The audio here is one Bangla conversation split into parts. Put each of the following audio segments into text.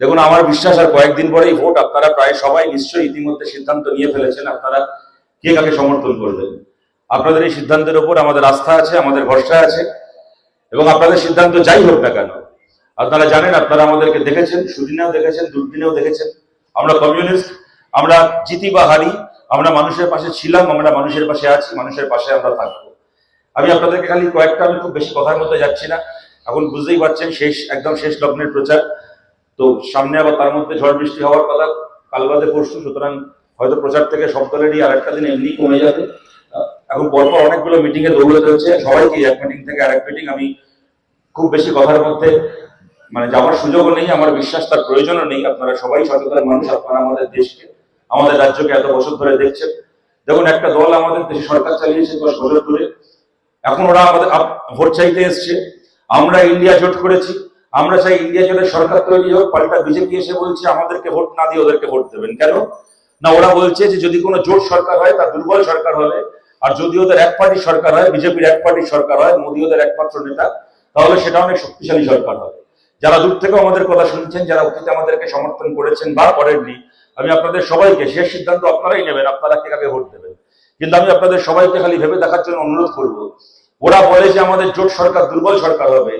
দেখুন, আমার বিশ্বাস আর কয়েকদিন পরেই ভোট আপনারা প্রায় সবাই নিশ্চয়ই ইতিমধ্যে সিদ্ধান্ত নিয়ে ফেলেছেন। আপনারা কে কাকে সমর্থন করবেন? আপনাদের এই সিদ্ধান্তের উপর আমাদের আস্থা আছে, আমাদের ভরসা আছে এবং আপনাদের সিদ্ধান্ত যাই হোক না কেন, আপনারা জানেন, আপনারা আমাদেরকে দেখেছেন সুদিনেও দেখেছেন, দুর্দিনেও দেখেছেন। আমরা কমিউনিস্ট, আমরা জিতি বা হারি, আমরা মানুষের পাশে ছিলাম, আমরা মানুষের পাশে আছি, মানুষের পাশে আমরা থাকব। আমি আপনাদেরকে খালি কয়েকটা আমি খুব বেশি কথার মধ্যে যাচ্ছি না। এখন বুঝতেই পারছেন, শেষ, একদম শেষ লগ্নের প্রচার। তো সামনে আবার তার মধ্যে ঝড় বৃষ্টি হওয়ার কথা, কাল বাদে পরশু, সুতরাং হয়তো প্রচার থেকে সব দলেরই আর একটা দিন এমনি কমে যাবে। এখন পরপর অনেকগুলো মিটিং এ দৌড়তে হচ্ছে, সবাইকে এক মিটিং থেকে আরেক মিটিং আমি খুব বেশি কথার মধ্যে মানে যাওয়ার সুযোগও নেই, আমার বিশ্বাস তার প্রয়োজনও নেই। আপনারা সবাই সচেতন মানুষ, আপনারা আমাদের দেশকে, আমাদের রাজ্যকে এত বছর ধরে দেখছেন। দেখুন, একটা দল আমাদের দেশে সরকার চালিয়েছে দশ বছর ধরে। এখন ওরা আমাদের ভোট চাইতে এসছে। আমরা ইন্ডিয়া জোট করেছি। আমরা চাই ইন্ডিয়া জোটের সরকার তৈরি হোক, পাল্টা বিজেপি এসে বলছে, আমাদেরকে ভোট না দিয়ে ওদেরকে ভোট দেবেন। কেন? না, ওরা বলছে যে যদি কোনো জোট সরকার হয়, তা দুর্বল সরকার হবে। আর যদি ওদের এক পার্টির সরকার হয়, বিজেপির এক পার্টির সরকার হয়, মোদী ওদের একমাত্র নেতা, তাহলে সেটা অনেক শক্তিশালী সরকার হবে। যারা দূর থেকে আমাদের কথা শুনছেন, যারা অতীতে আমাদেরকে সমর্থন করেছেন বা করেননি, আমি আপনাদের সবাইকে, শেষ সিদ্ধান্ত আপনারাই নেবেন, আপনারা কে কাকে ভোট দেবেন? কিন্তু আমি আপনাদের সবাইকে খালি ভেবে দেখার জন্য অনুরোধ করব, ওরা বলে যে আমাদের জোট সরকার দুর্বল সরকার হবে।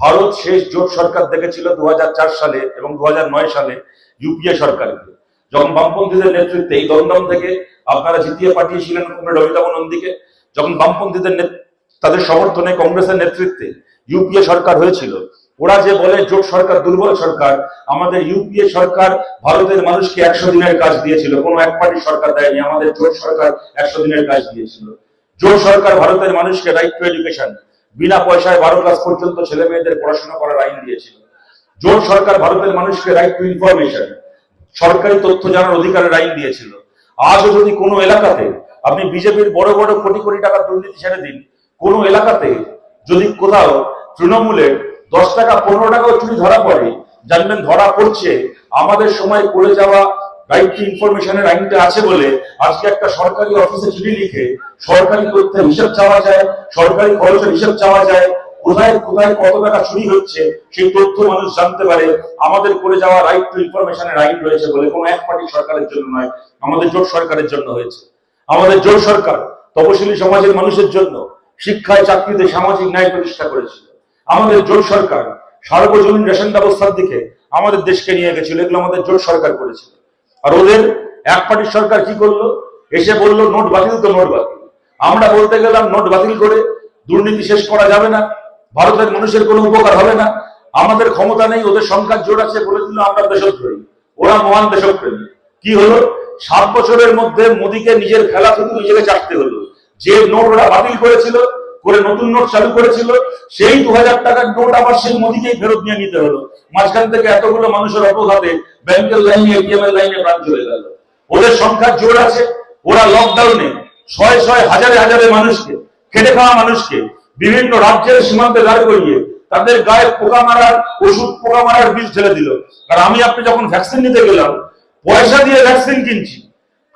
ভারত শেষ জোট সরকার দেখেছিল দু সালে এবং দু সালে ইউপিএ সরকারকে। যখন বামপন্থীদের নেতৃত্বে এই দমদম থেকে আপনারা জিতিয়ে পাঠিয়েছিলেন কমরেড অমিতাভ নন্দীকে, যখন বামপন্থীদের তাদের সমর্থনে কংগ্রেসের নেতৃত্বে ইউপিএ সরকার হয়েছিল, ওরা যে বলে জোট সরকার, দুর্বল সরকার, আমাদের ইউপিএ সরকার ভারতের মানুষকে একশো দিনের কাজ দিয়েছিল, কোনো এক পার্টির সরকার দেয়নি, আমাদের জোট সরকার একশো দিনের কাজ দিয়েছিল। জোট সরকার ভারতের মানুষকে রাইট টু এডুকেশন বিনা পয়সায় বারো ক্লাস পর্যন্ত ছেলে মেয়েদের পড়াশোনা করার আইন দিয়েছিল। জোট সরকার ভারতের মানুষকে রাইট টু ইনফরমেশন সরকারি তথ্য জানার অধিকারের আইন দিয়েছিল। আজও যদি কোনো এলাকাতে আপনি বিজেপির বড় বড় কোটি কোটি টাকার দুর্নীতি ছেড়ে দিন, কোনো এলাকাতে যদি কোথাও তৃণমূলের দশ টাকা, পনেরো টাকাও চুরি ধরা পড়ে, জানবেন ধরা পড়ছে, আমাদের সময় করে যাওয়া রাইট টু ইনফরমেশনের আইনটা আছে বলে আজকে একটা সরকারি অফিসে চিঠি লিখে সরকারি তথ্যের হিসাব চাওয়া যায়, সরকারি খরচের হিসাব চাওয়া যায়, কোথায় কোথায় কত টাকা চুরি হচ্ছে, সেই তথ্য মানুষ জানতে পারে। আমাদের করে যাওয়া রাইট টু ইনফরমেশনের আইন রয়েছে বলে কোনো এক পার্টি সরকারের জন্য নয়, আমাদের জোট সরকারের জন্য হয়েছে। আমাদের জোট সরকার সমাজের মানুষের জন্য শিক্ষায়, চাকরিতে সামাজিক ন্যায় প্রতিষ্ঠা করেছিল। আমাদের জোট সরকার সার্বজনীন রেশন ব্যবস্থার দিকে আমাদের দেশকে নিয়ে গেছিল, এগুলো আমাদের জোট সরকার করেছিল। আর ওদের এক পার্টির সরকার কি করল? এসে বলল, নোট বাতিল তো নোট বাতিল। আমরা বলতে গেলাম, নোট বাতিল করে দুর্নীতি শেষ করা যাবে না। ভারতের মানুষের কোনো উপকার হবে না। আমাদের ক্ষমতা নেই, ওদের সংখ্যার জোর আছে বলে দিল আমরা দেশপ্রেমী ওরা মহান দেশপ্রেমী। কি হলো? সাত বছরের মধ্যে মোদীকে নিজের খেলা শুধু নিজেকে চাটতে হলো। যে নোট ওরা বাতিল করেছিল করে নতুন নোট চালু করেছিল, সেই দু হাজার টাকার নোট আবার সেই মোদীকেই ফেরত নিয়ে নিতে হলো। মাঝখান থেকে এতগুলো মানুষের অপঘাতে ব্যাংকের লাইনে, এটিএম এর লাইনে প্রাণ চলে গেল। ওদের সংখ্যার জোর আছে, ওরা লকডাউনে ছয় ছয়, হাজারে হাজারে মানুষকে, খেটে খাওয়া মানুষকে, বিভিন্ন রাজ্যের সীমান্তে দাঁড় করিয়ে তাদের গায়ে পোকা মারার, ওষুধ পোকা মারার বিষ ঢেলে দিল। আর আমি আপনি যখন ভ্যাকসিন নিতে গেলাম, পয়সা দিয়ে ভ্যাকসিন কিনছি,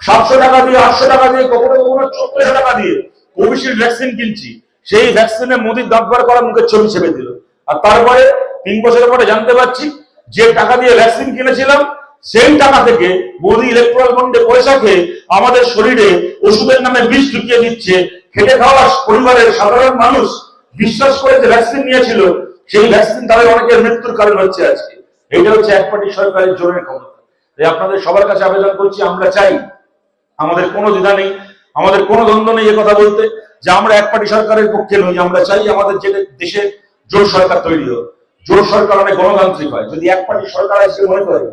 সাতশো টাকা দিয়ে, আটশো টাকা দিয়ে, কখনো কখনো চোদ্দশো টাকা দিয়ে, কোভিশিল্ড ভ্যাকসিন কিনছি সেই ভ্যাকসিনে মোদির দাঁত বার করা মুখের ছবি ছেপে দিল। আর তারপরে তিন বছরের পরে জানতে পারছি, যে টাকা দিয়ে ভ্যাকসিন কিনেছিলাম, সেই টাকা থেকে মোদি ইলেকট্রাল বন্ডে পয়সা খেয়ে আমাদের শরীরে ওষুধের নামে বিষ ঢুকিয়ে দিচ্ছে। খেটে খাওয়া পরিবারের সাধারণ মানুষ বিশ্বাস করে যে ভ্যাকসিন নিয়েছিল, সেই ভ্যাকসিন তাদের অনেকের মৃত্যুর কারণ হচ্ছে আজকে। এইটা হচ্ছে এক পার্টি সরকারের জোরের ক্ষমতা। তাই আপনাদের সবার কাছে আবেদন করছি, আমরা চাই, আমাদের কোনো দ্বিধা নেই, আমাদের কোনো দ্বন্দ্ব নেই এ কথা বলতে। যে আমরা এক পার্টি সরকারের পক্ষে নই, আমরা চাই আমাদের যে দেশে জোর সরকার তৈরি হোক। জোর সরকার অনেক গণতান্ত্রিক হয়। যদি এক পার্টি সরকার আজকে মনে করে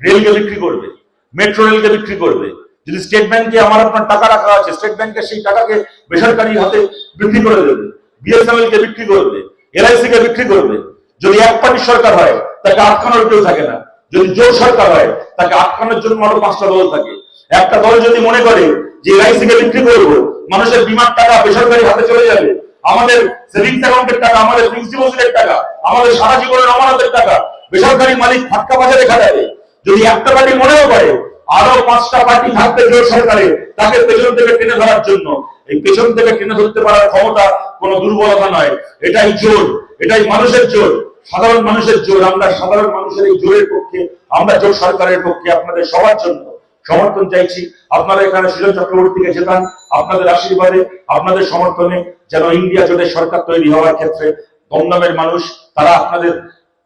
রেলকে বিক্রি করবে, মেট্রো রেলকে বিক্রি করবে, যদি স্টেট ব্যাংকে আমার আপনার টাকা রাখা আছে, স্টেট ব্যাংকের সেই টাকাকে বেসরকারি হাতে বিক্রি করে দেবে বিএসএনএল কে বিক্রি করবে এলআইসি কে বিক্রি করবে। যদি এক পার্টি সরকার হয়, তাকে আটকানোর কেউ থাকে না। যদি জোর সরকার হয়, তাকে আটকানোর জন্য আরও পাঁচটা দল থাকে। একটা দল যদি মনে করে যে এলআইসি কে বিক্রি করব মানুষের বিমার টাকা বেসরকারি হাতে চলে যাবে। আমাদের সেভিংস অ্যাকাউন্টের টাকা, আমাদের ফিক্সড ডিপোজিটের টাকা, আমাদের সারা জীবনের আমানতের টাকা বেসরকারি মালিক ফাটকা বাজারে খাটাবে। যদি একটা পার্টি মনেও করে, আরও পাঁচটা পার্টি থাকবে জোর সরকারে, তাকে পেছন থেকে টেনে ধরার জন্য। এই পেছন থেকে টেনে ধরতে পারার ক্ষমতা কোনো দুর্বলতা নয়। এটাই জোর, এটাই মানুষের জোর। সাধারণ মানুষের জোর, আমরা সাধারণ মানুষের এই জোরের পক্ষে, আমরা জোর সরকারের পক্ষে আপনাদের সবার জন্য সমর্থন চাইছি। আপনারা এখানে সুজন চক্রবর্তীকে জেতান, আপনাদের আশীর্বাদে, আপনাদের সমর্থনে যেন ইন্ডিয়া জোটের সরকার তৈরি হওয়ার ক্ষেত্রে দমদমের মানুষ, তারা আপনাদের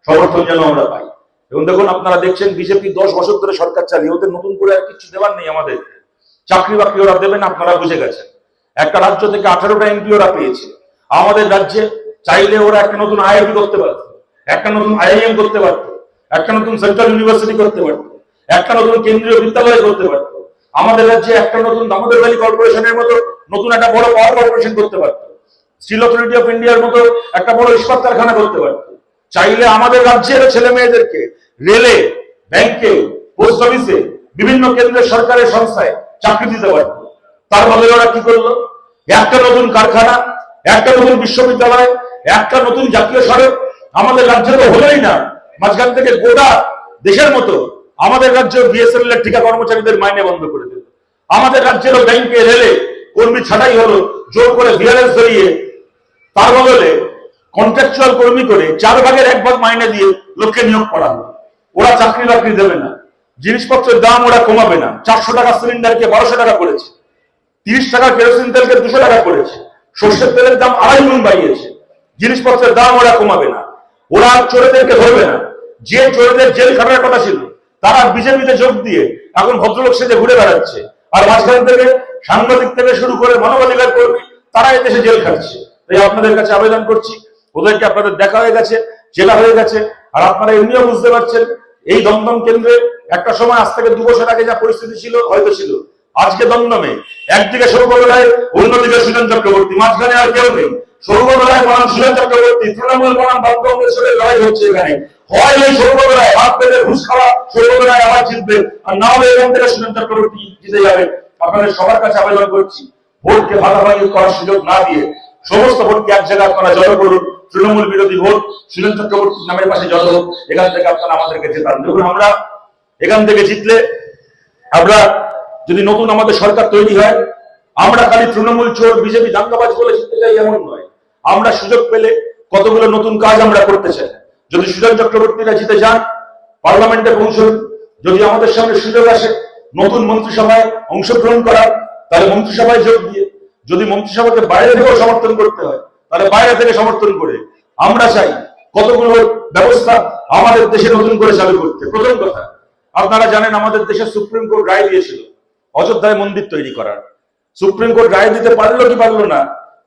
সমর্থন যেন আমরা পাই। এবং দেখুন, আপনারা দেখছেন বিজেপি দশ বছর ধরে সরকার চালিয়ে, ওদের নতুন করে আর কিছু দেওয়ার নেই আমাদের। চাকরি বাকরি ওরা দেবেন, আপনারা বুঝে গেছেন। একটা রাজ্য থেকে আঠারোটা এমপি ওরা পেয়েছে। আমাদের রাজ্যে চাইলে ওরা একটা নতুন আইআইটি করতে পারত, একটা নতুন আইআইএম করতে পারত, একটা নতুন সেন্ট্রাল ইউনিভার্সিটি করতে পারত। একটা নতুন কেন্দ্রীয় বিদ্যালয় করতে পারত। আমাদের রাজ্যে একটা নতুন দামোদর ভ্যালি কর্পোরেশনের মতো নতুন একটা বড় পাওয়ার কর্পোরেশন করতে পারত। স্টিল অথরিটি অফ ইন্ডিয়ার মতো একটা বড় ইস্পাত কারখানা করতে পারত। চাইলে আমাদের রাজ্যের ছেলে মেয়েদেরকে রেলে, ব্যাংকে, পোস্ট অফিসে, বিভিন্ন কেন্দ্রের সরকারের সংস্থায় চাকরি দিতে পারত। তার বদলে ওরা কি করল? একটা নতুন কারখানা, একটা নতুন বিশ্ববিদ্যালয়, একটা নতুন জাতীয় সড়ক আমাদের রাজ্যে তো হলোই না। মাঝখান থেকে গোটা দেশের মতো আমাদের রাজ্য বিএসএনএল এর ঠিকা কর্মচারীদের মাইনে বন্ধ করে দিল। আমাদের রাজ্যেরও ব্যাংকে রেলে কর্মী ছাঁটাই হলো, জোর করে ভিআরএস ধরিয়ে, তার বদলে কন্ট্রাকচুয়াল কর্মী করে চার ভাগের এক ভাগ মাইনে দিয়ে লোককে নিয়োগ করা হলো। ওরা চাকরি বাকরি দেবে না। জিনিসপত্রের দাম ওরা কমাবে না। চারশো টাকা সিলিন্ডারকে বারোশো টাকা করেছে। তিরিশ টাকা কেরোসিন তেলকে দুশো টাকা করেছে। সর্ষের তেলের দাম আড়াই গুণ বাড়িয়েছে। জিনিসপত্রের দাম ওরা কমাবে না। ওরা চোরেদেরকে ধরবে না। যে চোরেদের জেল খাটার কথা ছিল তারা বিজেপিতে যোগ দিয়ে এখন ভদ্রলোক সেজে ঘুরে বেড়াচ্ছে। আর মাঝখান থেকে সাংবাদিক থেকে শুরু করে মানবাধিকার কর্মী, তারা এদেশে জেল খাটছে। তাই আপনাদের কাছে আবেদন করছি, ওদেরকে আপনাদের দেখা হয়ে গেছে, জেলা হয়ে গেছে। আর আপনারা এমনিও বুঝতে পারছেন, এই দমদম কেন্দ্রে একটা সময় আজ থেকে দু বছর আগে যা পরিস্থিতি ছিল, হয়তো ছিল। আজকে দমদমে একদিকে সৌগত রায়, অন্যদিকে সুজন চক্রবর্তী। মাঝখানে আর কেউ নেই। সৌগত রায় বনাম, সুজন চক্রবর্তী, তৃণমূল বনাম, বাম কংগ্রেসের লড়াই হচ্ছে এখানে। হয় কাছে তৃণমূল বিরোধী ভোট চক্রবর্তী নামের পাশে হোক, এখান থেকে আপনারা আমাদেরকে জেতান। দেখুন আমরা এখান থেকে জিতলে আমরা যদি নতুন আমাদের সরকার তৈরি হয়, আমরা খালি তৃণমূল চোর, বিজেপি দাঙ্গাবাজ বলে জিততে চাই এমন নয়। আমরা সুযোগ পেলে কতগুলো নতুন কাজ আমরা করতে চাই। যদি সুজন চক্রবর্তীরা জিতে যান, পার্লামেন্টে পৌঁছন। যদি আমাদের সামনে সুযোগ আসে, নতুন মন্ত্রিসভায় অংশগ্রহণ করার, তাহলে মন্ত্রিসভায় যোগ দিয়ে। যদি মন্ত্রিসভাকে বাইরে থেকেও সমর্থন করতে হয়, তাহলে বাইরে থেকে সমর্থন করে। আমরা চাই কতগুলো ব্যবস্থা আমাদের দেশে নতুন করে চালু করতে। প্রথম কথা, আপনারা জানেন আমাদের দেশে সুপ্রিম কোর্ট রায় দিয়েছিল, অযোধ্যায় মন্দির তৈরি করার। সুপ্রিম কোর্ট রায় দিতে পারল কি পারল না,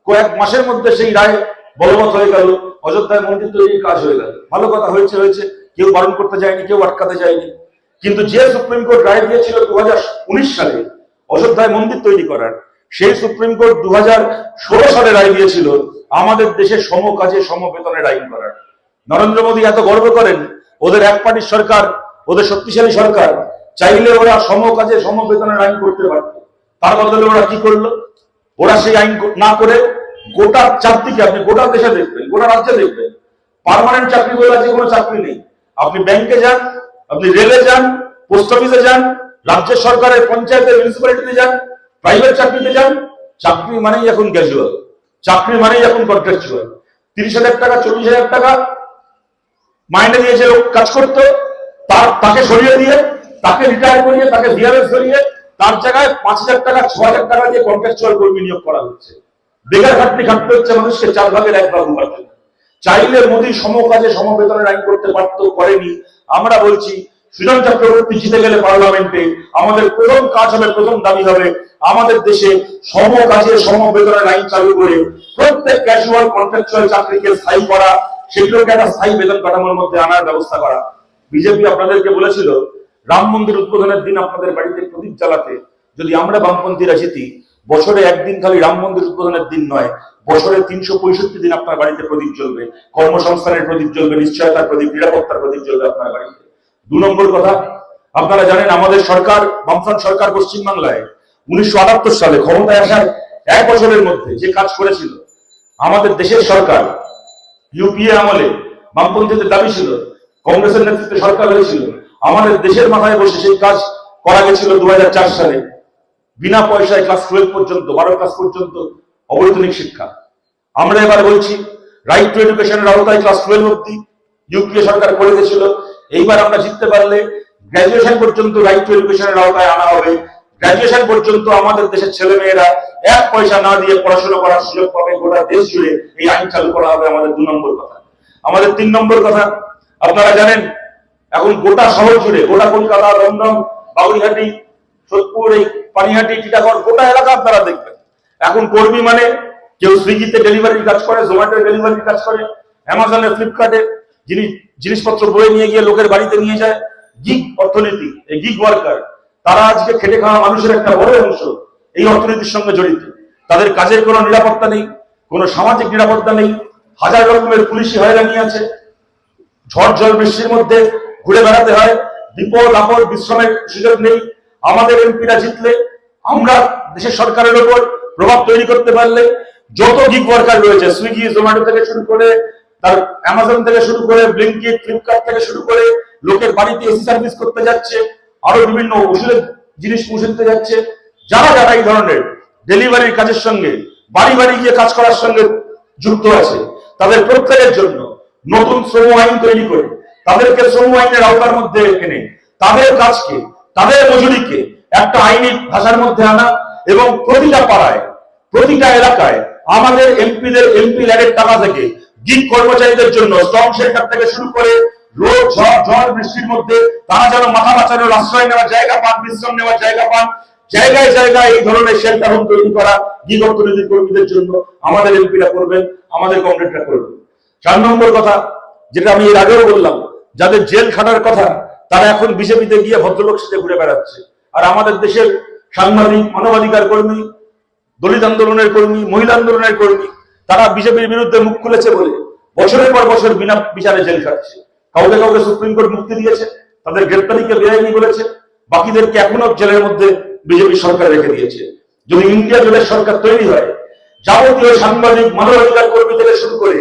কয়েক মাসের মধ্যে সেই রায় বলবৎ হয়ে গেল। অযোধ্যায় মন্দির তৈরির কাজ হয়ে গেল। ভালো কথা হয়েছে হয়েছে। কেউ বারণ করতে যায়নি, কেউ আটকাতে যায়নি। কিন্তু যে সুপ্রিম কোর্ট রায় দিয়েছিল দু সালে অযোধ্যায় মন্দির তৈরি করার, সেই সুপ্রিম কোর্ট দু সালে রায় দিয়েছিল আমাদের দেশে সম কাজে সম বেতনের আইন করার। নরেন্দ্র মোদী এত গর্ব করেন, ওদের এক পার্টির সরকার, ওদের শক্তিশালী সরকার, চাইলে ওরা সম কাজে সম বেতনের আইন করতে পারত। তার বদলে ওরা কি করল? ওরা সেই আইন না করে গোটা চারদিকে আপনি, গোটা দেশে দেখবেন, গোটা রাজ্যে দেখবেন। পার্মানেন্ট চাকরি বলে আছে কোনো চাকরি নেই। আপনি ব্যাংকে যান, আপনি রেলে যান পোস্ট অফিসে যান, রাজ্য সরকারের পঞ্চায়েতের মিউনিসিপ্যালিটিতে যান প্রাইভেট চাকরিতে যান, চাকরি মানেই এখন ক্যাজুয়াল চাকরি মানেই এখন কন্ট্রাকচুয়াল তিরিশ হাজার টাকা, চল্লিশ হাজার টাকা মাইনে দিয়ে যে লোক কাজ করতো, তার, তাকে সরিয়ে দিয়ে, তাকে রিটায়ার করিয়ে, তাকে ভিআরএস ধরিয়ে, তার জায়গায় পাঁচ হাজার টাকা, ছ হাজার টাকা দিয়ে কন্ট্রাকচুয়াল কর্মী নিয়োগ করা হচ্ছে। বেকার খাটনি খাটতে হচ্ছে মানুষকে চার ভাগের এক ভাগ উপার্জন চাইলে মোদী সম কাজে সম বেতনের আইন করতে পারত করেনি। আমরা বলছি, সুজন চক্রবর্তী জিতে গেলে পার্লামেন্টে আমাদের প্রথম কাজ হবে, প্রথম দাবি হবে, আমাদের দেশে সম কাজে সমবেতনের আইন চালু করে প্রত্যেক ক্যাজুয়াল কন্ট্রাকচুয়াল চাকরিকে স্থায়ী করা, সেগুলোকে একটা স্থায়ী বেতন কাঠামোর মধ্যে আনার ব্যবস্থা করা। বিজেপি আপনাদেরকে বলেছিল, রাম মন্দির উদ্বোধনের দিন আপনাদের বাড়িতে প্রদীপ জ্বালাতে, যদি আমরা বামপন্থীরা জিতি বছরে একদিন খালি রাম মন্দির উদ্বোধনের দিন নয়, বছরে তিনশো পঁয়ষট্টি দিন আপনার বাড়িতে প্রদীপ জ্বলবে। কর্মসংস্থানের প্রদীপ জ্বলবে, নিশ্চয়তার প্রদীপ, নিরাপত্তার প্রদীপ জ্বলবে আপনার বাড়িতে। দু নম্বর কথা, আপনারা জানেন আমাদের সরকার, বামফ্রন্ট সরকার পশ্চিমবাংলায় উনিশশো আটাত্তর সালে ক্ষমতায় আসার এক বছরের মধ্যে যে কাজ করেছিল, আমাদের দেশের সরকার ইউপিএ আমলে বামপন্থীদের দাবি ছিল, কংগ্রেসের নেতৃত্বে সরকার হয়েছিল আমাদের দেশের মাথায় বসে সেই কাজ করা গেছিল দু হাজার চার সালে। বিনা পয়সায় ক্লাস টুয়েলভ পর্যন্ত, বারো ক্লাস পর্যন্ত অবৈতনিক শিক্ষা। আমরা এবার বলছি রাইট টু এডুকেশনের আওতায় ক্লাস টুয়েলভ অব্দি ইউপিএ সরকার করে দিয়েছিল। এইবার আমরা জিততে পারলে গ্রাজুয়েশন পর্যন্ত রাইট টু এডুকেশনের আওতায় আনা হবে। গ্রাজুয়েশন পর্যন্ত আমাদের দেশের ছেলে মেয়েরা এক পয়সা না দিয়ে পড়াশোনা করার সুযোগ পাবে। গোটা দেশ জুড়ে এই আইন চালু করা হবে আমাদের দু নম্বর কথা। আমাদের তিন নম্বর কথা, আপনারা জানেন, এখন গোটা শহর জুড়ে, গোটা কলকাতা দমদম বাগুড়িহাটি সোদপুর এই পানিহাটি টিটাগড় গোটা এলাকা আপনারা দেখবেন। এখন কর্মী মানে কেউ সুইগিতে ডেলিভারির কাজ করে জোম্যাটো ডেলিভারির কাজ করে, অ্যামাজনে, ফ্লিপকার্টে জিনিস জিনিসপত্র বয়ে নিয়ে গিয়ে লোকের বাড়িতে নিয়ে যায়, গিগ অর্থনীতি, এই গিগ ওয়ার্কার। তারা আজকে খেটে খাওয়া মানুষের একটা বড় অংশ এই অর্থনীতির সঙ্গে জড়িত। তাদের কাজের কোনো নিরাপত্তা নেই, কোনো সামাজিক নিরাপত্তা নেই, হাজার রকমের পুলিশি হয়রানি আছে। ঝড় জল বৃষ্টির মধ্যে ঘুরে বেড়াতে হয়, বিপদ আপদ, বিশ্রামের সুযোগ নেই আমাদের এমপিরা জিতলে, আমরা দেশের সরকারের উপর প্রভাব তৈরি করতে পারলে, যত গিগ ওয়ার্কার রয়েছে সুইগি জোম্যাটো থেকে শুরু করে, তার অ্যামাজন থেকে শুরু করে ব্লিঙ্কিট ফ্লিপকার্ট থেকে শুরু করে, লোকের বাড়িতে এসি সার্ভিস করতে যাচ্ছে, আরও বিভিন্ন ওষুধের জিনিস পৌঁছে দিতে যাচ্ছে, যারা যারা এই ধরনের ডেলিভারির কাজের সঙ্গে, বাড়ি বাড়ি গিয়ে কাজ করার সঙ্গে যুক্ত আছে, তাদের প্রত্যেকের জন্য নতুন শ্রম আইন তৈরি করে, তাদেরকে শ্রম আইনের আওতার মধ্যে এনে, তাদের কাজকে তাদের মজুরিকে একটা আইনি ভাষার মধ্যে আনা এবং প্রতিটা পাড়ায়, প্রতিটা এলাকায় আমাদের এমপিদের, এমপি ল্যাডের টাকা থেকে গিগ কর্মচারীদের জন্য স্ট্রং শেল্টার থেকে শুরু করে রোদ ঝড় ঝড়, বৃষ্টির মধ্যে তারা যেন মাথা বাঁচানোর আশ্রয় নেওয়ার জায়গা পান, বিশ্রাম নেওয়ার জায়গা পান, জায়গায় জায়গায় এই ধরনের শেল্টার হোম তৈরি করা গিগ অর্থনীতি কর্মীদের জন্য আমাদের এমপিরা করবেন, আমাদের কমরেডরা করবেন। চার নম্বর কথা, যেটা আমি এর আগেও বললাম, যাদের জেল খাটার কথা তারা এখন বিজেপিতে গিয়ে ভদ্রলোক সাথে ঘুরে বেড়াচ্ছে। আর আমাদের দেশের সাংবাদিক, মানবাধিকার কর্মী, দলিত আন্দোলনের কর্মী, মহিলা আন্দোলনের কর্মী, তারা বিজেপির বিরুদ্ধে মুখ খুলেছে বলে বছরের পর বছর বিনা বিচারে জেল খাচ্ছে। কাউকে কাউকে সুপ্রিম কোর্ট মুক্তি দিয়েছে, তাদের গ্রেপ্তারিকে বেআইনি বলেছে, বাকিদেরকে এখনও জেলের মধ্যে বিজেপি সরকার রেখে দিয়েছে। যদি ইন্ডিয়া জেলের সরকার তৈরি হয়, যাবতীয় সাংবাদিক, মানবাধিকার কর্মী থেকে শুরু করে,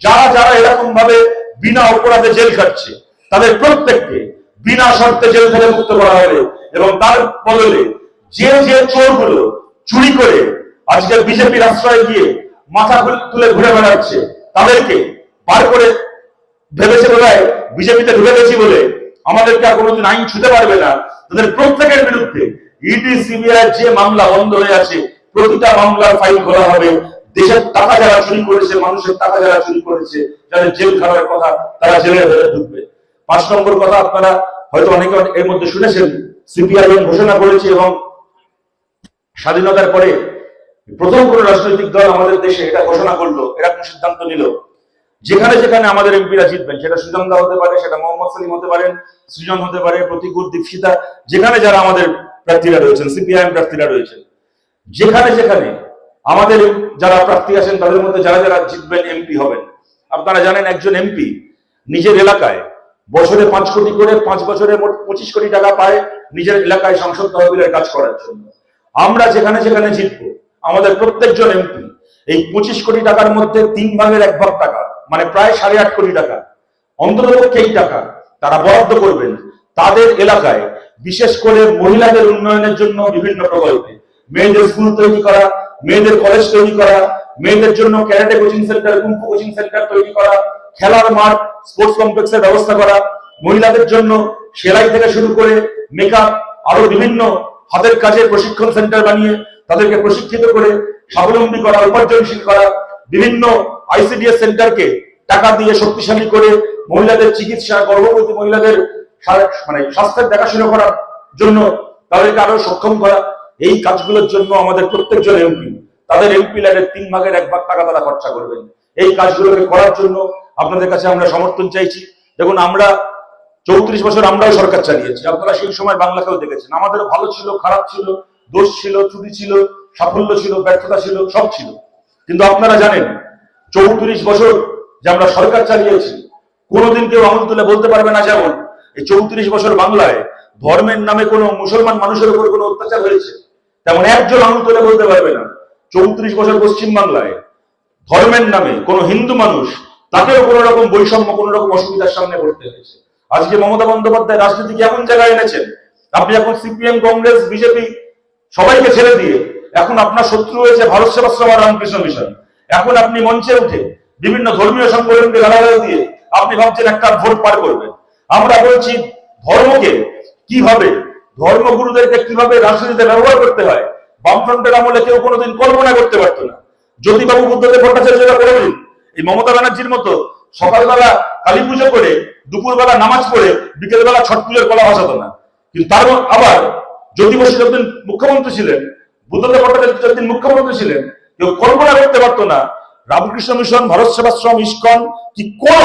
যারা যারা এরকম ভাবে বিনা অপরাধে জেল খাচ্ছে, তাদের প্রত্যেককে বিনা শর্তে জেল থেকে মুক্ত করা হবে এবং তার বদলে যে যে চোরগুলো চুরি করে আজকে বিজেপির আশ্রয় গিয়ে মাথা তুলে ঘুরে বেড়াচ্ছে, তাদেরকে বার করে ভেবেছে বোধ হয় বিজেপিতে ঢুকে গেছি বলে আমাদেরকে আর কোনোদিন আইন ছুতে পারবে না। তাদের প্রত্যেকের বিরুদ্ধে ইডি, সিবিআই যে মামলা বন্ধ হয়ে আছে, প্রতিটা মামলার ফাইল খোলা হবে। দেশের টাকা যারা চুরি করেছে, মানুষের টাকা যারা চুরি করেছে, যাদের জেল খাওয়ার কথা তারা জেলের ভেতরে ঢুকবে। পাঁচ নম্বর কথা আপনারা হয়তো অনেকে এর মধ্যে শুনেছেন, সিপিআইএম ঘোষণা করেছে এবং স্বাধীনতার পরে প্রথম কোন রাজনৈতিক দল আমাদের দেশে এটা ঘোষণা করল এরকম সিদ্ধান্ত নিল। যেখানে যেখানে আমাদের এমপিরা জিতবেন, সেটা সুজনদা হতে পারে, সেটা মোহাম্মদ সালিম হতে পারেন, সৃজন হতে পারে, প্রতিকুর দীপশিতা, যেখানে যারা আমাদের প্রার্থীরা রয়েছেন, সিপিআইএম প্রার্থীরা রয়েছেন। যেখানে যেখানে আমাদের যারা প্রার্থী আছেন, তাদের মধ্যে যারা যারা জিতবেন, এমপি হবেন। আপনারা জানেন, একজন এমপি নিজের এলাকায় বছরে পাঁচ কোটি করে, পাঁচ বছরে মোট পঁচিশ কোটি টাকা পায় নিজের এলাকায় সংসদ তহবিলের কাজ করার জন্য। আমরা যেখানে যেখানে জিতবো, আমাদের প্রত্যেকজন এমপি, এই পঁচিশ কোটি টাকার মধ্যে তিন ভাগের এক ভাগ টাকা মানে প্রায় সাড়ে আট কোটি টাকা, অন্ততপক্ষে এই টাকা তারা বরাদ্দ করবেন তাদের এলাকায়, বিশেষ করে মহিলাদের উন্নয়নের জন্য বিভিন্ন প্রকল্পে। মেয়েদের স্কুল তৈরি করা, মেয়েদের কলেজ তৈরি করা মেয়েদের জন্য karate coaching centre, kung fu coaching centre তৈরি করা, খেলার মাঠ, স্পোর্টস কমপ্লেক্সের ব্যবস্থা করা, মহিলাদের জন্য সেলাই থেকে শুরু করে মেকআপ আরও বিভিন্ন হাতের কাজের প্রশিক্ষণ সেন্টার বানিয়ে তাদেরকে প্রশিক্ষিত করে স্বাবলম্বী করা, উপার্জনশীল করা, বিভিন্ন আইসিডিএস সেন্টারকে টাকা দিয়ে শক্তিশালী করে মহিলাদের চিকিৎসা, গর্ভবতী মহিলাদের মানে স্বাস্থ্যের দেখাশোনা করার জন্য তাদেরকে আরও সক্ষম করা, এই কাজগুলোর জন্য আমাদের প্রত্যেকজন এমপি তাদের এমপি ল্যাডের তিন ভাগের এক ভাগ টাকা তারা খরচা করবেন। এই কাজগুলোকে করার জন্য আপনাদের কাছে আমরা সমর্থন চাইছি। দেখুন, আমরা চৌত্রিশ বছর আমরাও সরকার চালিয়েছি। আপনারা সেই সময় বাংলাকেও দেখেছেন। আমাদের ভালো ছিল, খারাপ ছিল, দোষ ছিল, ত্রুটি ছিল, সাফল্য ছিল, ব্যর্থতা ছিল, সব ছিল। কিন্তু আপনারা জানেন, চৌত্রিশ বছর যে আমরা সরকার চালিয়েছি, কোনোদিন কেউ আঙুল তুলে বলতে পারবে না যেমন, এই চৌত্রিশ বছর বাংলায় ধর্মের নামে কোনো মুসলমান মানুষের উপর কোনো অত্যাচার হয়েছে, তেমন একজন আঙুল তুলে বলতে পারবে না। চৌত্রিশ বছর পশ্চিম বাংলায় ধর্মের নামে কোনো হিন্দু মানুষ তাকেও কোনো রকম বৈষম্য, কোনো রকম অসুবিধার সামনে পড়তে হয়েছে। আজকে মমতা বন্দ্যোপাধ্যায় রাজনীতিকে এমন জায়গায় এনেছেন? আপনি এখন সিপিএম, কংগ্রেস, বিজেপি সবাইকে ছেড়ে দিয়ে এখন আপনার শত্রু হয়েছে ভারত সেবাশ্রম আর রামকৃষ্ণ মিশন। এখন আপনি মঞ্চে উঠে বিভিন্ন ধর্মীয় সংগঠনকে গালাগাল দিয়ে আপনি ভাবছেন একটা ভোট পার করবেন। আমরা বলছি, ধর্মকে কীভাবে, ধর্মগুরুদেরকে কীভাবে রাজনীতিতে ব্যবহার করতে হয় বামফ্রন্টের আমলে কেউ কোনোদিন কল্পনা করতে পারতো না। জ্যোতিবাবু বুদ্ধদেব ভট্টাচার্যরা করে দিন এই মমতা ব্যানার্জির মতো সকালবেলা কালী পুজো করে, দুপুরবেলা নামাজ পড়ে, বিকেলবেলা ছট পুজোর কলা ভাসাতো না। কিন্তু তার আবার জ্যোতি বসু যতদিন মুখ্যমন্ত্রী ছিলেন, বুদ্ধদেব ভট্টাচার্য যতদিন মুখ্যমন্ত্রী ছিলেন, কেউ কল্পনা করতে পারতো না রামকৃষ্ণ মিশন, ভারত সেবাশ্রম, ইস্কন, কি কোন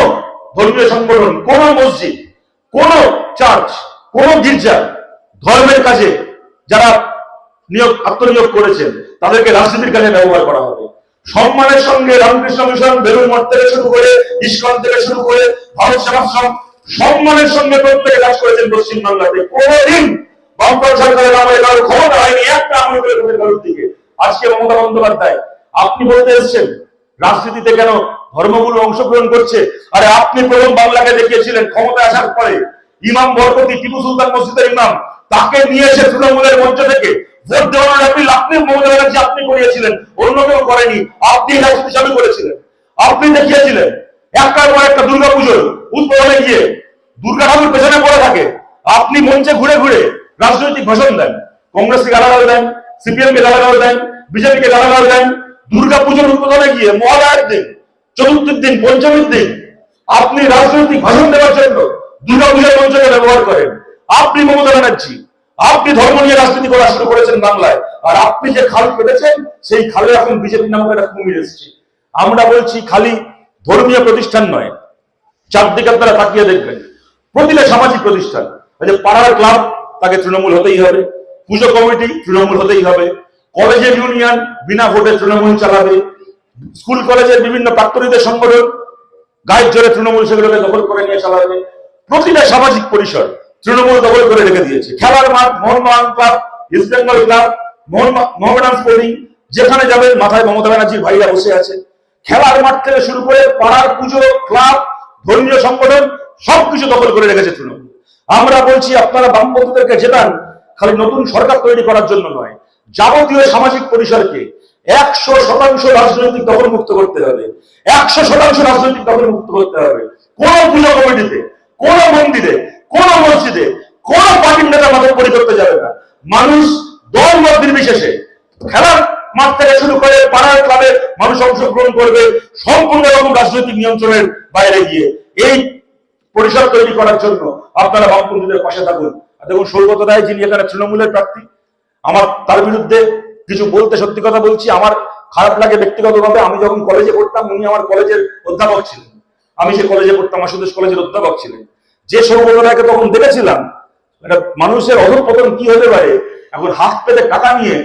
ধর্মীয় সংগঠন, কোন মসজিদ, কোন চার্চ, কোন গির্জা, ধর্মের কাজে যারা নিয়োগ, আত্মনিয়োগ করেছেন, তাদেরকে রাজনীতির কাজে ব্যবহার করা হবে। সম্মানের সঙ্গে রামকৃষ্ণ মিশন বেলুর মঠ থেকে শুরু করে, ইস্কন থেকে শুরু করে, ভারত সেবাশ্রম সম্মানের সঙ্গে প্রত্যেকে কাজ করেছেন পশ্চিমবাংলাতে। কোনদিন বামপন্থ সরকারের আমলে কারও ক্ষমতা হয়নি, একটা আমল করে তাদের কারোর দিকে। আজকে মমতা বন্দ্যোপাধ্যায়, আপনি বলতে এসেছেন, রাজনীতিতে কেন ধর্মগুলো অংশগ্রহণ করছে? আরে আপনি প্রথম বাংলাকে দেখিয়েছিলেন ক্ষমতা আসার পরে। ইমাম বরকতি, টিপু সুলতান মসজিদের ইমাম, তাকে নিয়ে এসে তৃণমূলের মঞ্চ থেকে ভোট দেওয়ানোর আপিল আপনি মমতা ব্যানার্জি আপনি করিয়েছিলেন, অন্য কেউ করেনি। আপনি রাজনীতি চালু করেছিলেন। আপনি দেখিয়েছিলেন, একটার পর একটা দুর্গা পুজোর উদ্বোধনে গিয়ে দুর্গা ঠাকুর পেছনে পড়ে থাকে। আপনি মঞ্চে ঘুরে ঘুরে রাজনৈতিক ভাষণ দেন। কংগ্রেসকে গালাগাল দেন সিপিএম কে গালাগাল দেন বিজেপি কে গালাগাল দেন। দুর্গা পুজোর উদ্বোধনে গিয়ে মহালয়ার দিন, চতুর্থীর দিন, পঞ্চমীর দিন আপনি রাজনৈতিক ভাষণ দেওয়ার জন্য দুর্গা পূজার মঞ্চকে ব্যবহার করেন। আপনি মমতা ব্যানার্জি আপনি ধর্ম নিয়ে রাজনীতি করা শুরু করেছেন বাংলায়, আর আপনি যে খাল কেটেছেন সেই খালে এখন বিজেপি নামক একটা কুমির এসেছে। আমরা বলছি খালি ধর্মীয় প্রতিষ্ঠান নয় চারদিকে আপনারা তাকিয়ে দেখবেন। প্রতিটা সামাজিক প্রতিষ্ঠান যে পাড়ার ক্লাব, তাকে তৃণমূল হতেই হবে। পুজো কমিটি, তৃণমূল হতেই হবে। কলেজের ইউনিয়ন, বিনা ভোটে তৃণমূল চালাবে। স্কুল, কলেজের বিভিন্ন প্রাক্তনীদের সংগঠন, গায়ের জোরে তৃণমূল সেগুলোকে দখল করে নিয়ে চালাবে। প্রতিটা সামাজিক পরিসর তৃণমূল দখল করে রেখে দিয়েছে। খেলার মাঠ Mohun Bagan club East Bengal club Mohammedan Sporting যেখানে যাবেন মাথায় মমতা ব্যানার্জির ভাইরা বসে আছে। খেলার মাঠ থেকে শুরু করে পাড়ার পুজো ক্লাব ধর্মীয় সংগঠন, সবকিছু দখল করে রেখেছে তৃণমূল। আমরা বলছি, আপনারা বামপন্থীদেরকে জেতান, খালি নতুন সরকার তৈরি করার জন্য নয়। যাবতীয় সামাজিক পরিসরকে একশো শতাংশ রাজনৈতিক দখল মুক্ত করতে হবে। একশো শতাংশ রাজনৈতিক দখল মুক্ত করতে হবে। কোন পুজো কমিটিতে, কোন মন্দিরে কোন মসজিদে, কোন পার্টির নেতা মাথা পরি করতে যাবে না। মানুষ দল মত নির্বিশেষে খেলার মাঠ থেকে শুরু করে পাড়ার ক্লাবে মানুষ অংশগ্রহণ করবে, সম্পূর্ণ রকম রাজনৈতিক নিয়ন্ত্রণের বাইরে গিয়ে। এই পরিসর তৈরি করার জন্য আপনারা বামপন্থীদের পাশে থাকুন। দেখুন, সৌগত রায় যিনি এখানে তৃণমূলের প্রার্থী, আমার তার বিরুদ্ধে কিছু বলতে সত্যি কথা বলছি। আমার খারাপ লাগে ব্যক্তিগতভাবে। আমি যখন কলেজে পড়তাম, উনি আমার কলেজের অধ্যাপক ছিলেন। আমি সে কলেজে পড়তাম, আশুতোষ কলেজের অধ্যাপক ছিলেন। যে রায়কে তখন দেখেছিলাম, একটা মানুষের অধঃপতন কি হতে পারে? এখন হাত পেতে টাকা নিয়ে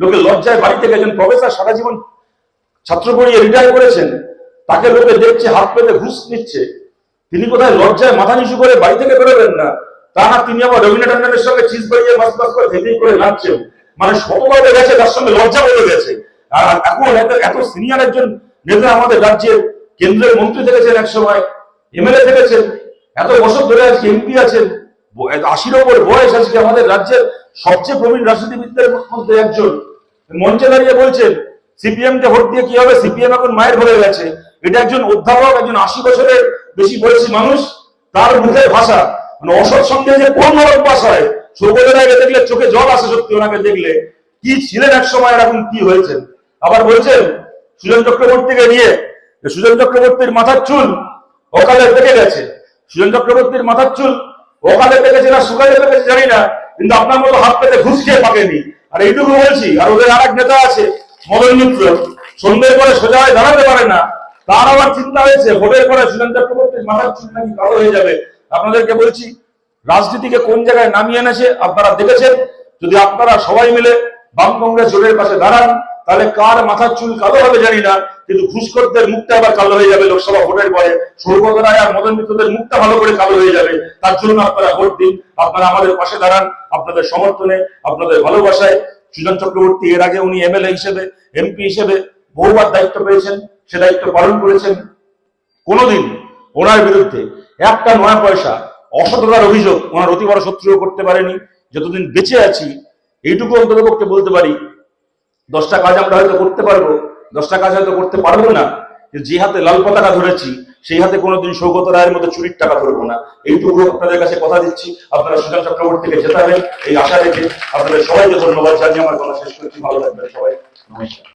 লোকে লজ্জায় বাড়ি থেকে একজন প্রফেসর সারা জীবন ছাত্র পড়িয়ে রিটায়ার করেছেন, তাকে লোকে দেখছে, হাত পেতে ঘুষ নিচ্ছে। তিনি কোথায় লজ্জায় মাথা নিচু করে বাড়ি থেকে বেরোবেন না? তা না, তিনি আবার রবীন্দ্র ট্যান্ডনের সঙ্গে চিজ বাড়িয়ে মাছ মাছ করে ভেঙে করে নাচছেন মানে শতভাবে গেছে, তার সঙ্গে লজ্জা বলে গেছে। আর এখন এত সিনিয়র একজন নেতা আমাদের রাজ্যের কেন্দ্রের মন্ত্রী থেকেছেন এক সময় এমএলএ থেকেছেন। এত বছর ধরে আজকে এমপি আছেন। আশির ওপর বয়স আজকে আমাদের রাজ্যের সবচেয়ে প্রবীণ রাজনীতিবিদদের মধ্যে একজন। মঞ্চে দাঁড়িয়ে বলছেন সিপিএম কে ভোট দিয়ে কি হবে? সিপিএম এখন মায়ের হয়ে গেছে। এটা একজন অধ্যাপক, একজন আশি বছরের বেশি বয়সী মানুষ, তার মুখের ভাষা। মানে অসৎ সঙ্গে যে কোন নরক বাস হয়, সৌগতের আগে দেখলে চোখে জল আসে সত্যি ওনাকে দেখলে। কি ছিলেন এক সময় এরকম কি হয়েছে আবার বলছেন, সুজন চক্রবর্তীকে নিয়ে সুজন চক্রবর্তীর মাথার চুল অকালে পেকে গেছে। সুজন চক্রবর্তীর মাথার চুল। ওখানে পেকেছে না সুখালে পেকেছে জানি না, কিন্তু আপনার মতো হাত পেতে ঘুষ খেয়ে পাকেনি। আর এইটুকু বলছি, আর ওদের আর এক নেতা আছে, মদন মিত্র। সন্ধ্যের পরে সোজা হয়ে দাঁড়াতে পারে না। তার আবার চিন্তা হয়েছে, ভোটের পরে সুজন চক্রবর্তীর মাথার চুল নাকি কালো হয়ে যাবে। আপনাদেরকে বলছি, রাজনীতিকে কোন জায়গায় নামিয়ে এনেছে আপনারা দেখেছেন? যদি আপনারা সবাই মিলে বাম কংগ্রেস জোটের পাশে দাঁড়ান তাহলে কার মাথার চুল কালো হবে জানি না, কিন্তু ঘুষখোরদের মুখটা আবার কালো হয়ে যাবে লোকসভা ভোটের পরে সৌগত রায় আর মদন মিত্রদের মুখটা ভালো করে কালো হয়ে যাবে। তার জন্য আপনারা ভোট দিন, আপনারা আমাদের পাশে দাঁড়ান, আপনাদের সমর্থনে, আপনাদের ভালোবাসায়। সুজন চক্রবর্তী এর আগে উনি এমএলএ হিসেবে, এমপি হিসেবে বহুবার দায়িত্ব পেয়েছেন, সে দায়িত্ব পালন করেছেন কোনোদিন ওনার বিরুদ্ধে। একটা নয়া পয়সা, অসততার অভিযোগ ওনার অতি বড় শত্রুও করতে পারেনি। যতদিন বেঁচে আছি, এইটুকু অন্ততপক্ষে বলতে পারি দশটা কাজ আমরা হয়তো করতে পারব, দশটা কাজ হয়তো করতে পারব না, যে হাতে লাল পতাকা ধরেছি, সেই হাতে কোনোদিন সৌগত রায়ের মতো চুরির টাকা ধরবো না। এইটুকু আপনাদের কাছে কথা দিচ্ছি। আপনারা সুজন চক্রবর্তীকে জেতাবেন এই আশা রেখে আপনাদের সবাইকে ধন্যবাদ জানিয়ে আমার কথা শেষ করছি। ভালো লাগবে সবাই। নমস্কার।